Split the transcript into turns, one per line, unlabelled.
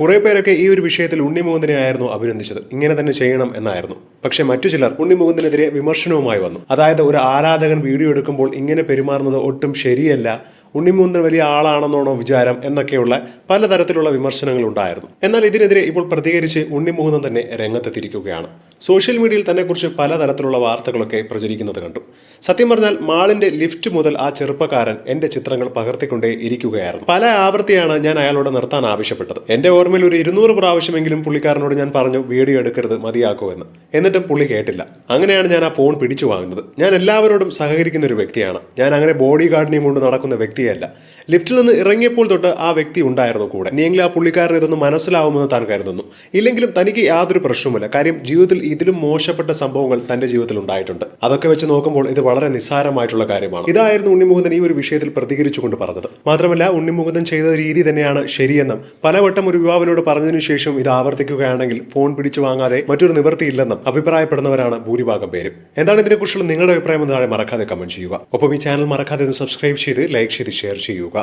കുറെ പേരൊക്കെ ഈ ഒരു വിഷയത്തിൽ ഉണ്ണിമുകുന്ദനെ ആയിരുന്നു അഭിനന്ദിച്ചത്. ഇങ്ങനെ തന്നെ ചെയ്യണം എന്നായിരുന്നു. പക്ഷേ മറ്റു ചിലർ ഉണ്ണിമുകുന്ദനെതിരെ വിമർശനവുമായി വന്നു. അതായത് ഒരു ആരാധകൻ വീഡിയോ എടുക്കുമ്പോൾ ഇങ്ങനെ പെരുമാറുന്നത് ഒട്ടും ശരിയല്ല ഉണ്ണിമുകുന്ദൻ വലിയ ആളാണെന്നാണോ വിചാരം എന്നൊക്കെയുള്ള പലതരത്തിലുള്ള വിമർശനങ്ങൾ ഉണ്ടായിരുന്നു. എന്നാൽ ഇതിനെതിരെ ഇപ്പോൾ പ്രതികരിച്ച് ഉണ്ണിമുകുന്ദൻ തന്നെ രംഗത്തെത്തിയിരിക്കുകയാണ്. സോഷ്യൽ മീഡിയയിൽ തന്നെക്കുറിച്ച് പലതരത്തിലുള്ള വാർത്തകളൊക്കെ പ്രചരിക്കുന്നത് കണ്ടു. സത്യം പറഞ്ഞാൽ മാളിന്റെ ലിഫ്റ്റ് മുതൽ ആ ചെറുപ്പക്കാരൻ എന്റെ ചിത്രങ്ങൾ പകർത്തിക്കൊണ്ടേ ഇരിക്കുകയായിരുന്നു. പല ആവൃത്തിയാണ് ഞാൻ അയാളോട് നിർത്താൻ ആവശ്യപ്പെട്ടത്. എന്റെ ഓർമ്മയിൽ ഒരു ഇരുന്നൂറ് പ്രാവശ്യമെങ്കിലും പുള്ളിക്കാരനോട് ഞാൻ പറഞ്ഞു വീഡിയോ എടുക്കരുത് മതിയാക്കൂ എന്ന്. എന്നിട്ടും പുള്ളി കേട്ടില്ല. അങ്ങനെയാണ് ഞാൻ ആ ഫോൺ പിടിച്ചു വാങ്ങുന്നത്. ഞാൻ എല്ലാവരോടും സഹകരിക്കുന്ന ഒരു വ്യക്തിയാണ്. ഞാൻ അങ്ങനെ ബോഡി ഗാർഡിനെയും കൊണ്ട് നടക്കുന്ന വ്യക്തിയല്ല. ലിഫ്റ്റിൽ നിന്ന് ഇറങ്ങിയപ്പോൾ തൊട്ട് ആ വ്യക്തി ഉണ്ടായിരുന്നു കൂടെ. ഇനിയെങ്കിലും ആ പുള്ളിക്കാരൻ ഇതൊന്ന് മനസ്സിലാവുമെന്ന് താൻ കരുതുന്നു. ഇല്ലെങ്കിലും തനിക്ക് യാതൊരു പ്രശ്നവുമില്ല. കാര്യം ജീവിതത്തിൽ ഇതിലും മോശപ്പെട്ട സംഭവങ്ങൾ തന്റെ ജീവിതത്തിൽ ഉണ്ടായിട്ടുണ്ട്. അതൊക്കെ വെച്ച് നോക്കുമ്പോൾ ഇത് വളരെ നിസ്സാരമായിട്ടുള്ള കാര്യമാണ്. ഇതായിരുന്നു ഉണ്ണിമുകുന്ദൻ ഈ ഒരു വിഷയത്തിൽ പ്രതികരിച്ചുകൊണ്ട് പറഞ്ഞത്. മാത്രമല്ല ഉണ്ണിമുകുന്ദൻ ചെയ്ത രീതി തന്നെയാണ് ശരിയെന്നും പലവട്ടം ഒരു യുവാവിനോട് പറഞ്ഞതിനു ശേഷം ഇത് ആവർത്തിക്കുകയാണെങ്കിൽ ഫോൺ പിടിച്ചു വാങ്ങാതെ മറ്റൊരു നിവൃത്തിയില്ലെന്നും അഭിപ്രായപ്പെടുന്നവരാണ് ഭൂരിഭാഗം പേരും. എന്താണ് ഇതിനെക്കുറിച്ചുള്ള നിങ്ങളുടെ അഭിപ്രായം താഴെ മറക്കാതെ കമന്റ് ചെയ്യുക. ഒപ്പം ഈ ചാനൽ മറക്കാതെ സബ്സ്ക്രൈബ് ചെയ്ത് ലൈക്ക് ചെയ്ത് ഷെയർ ചെയ്യുക.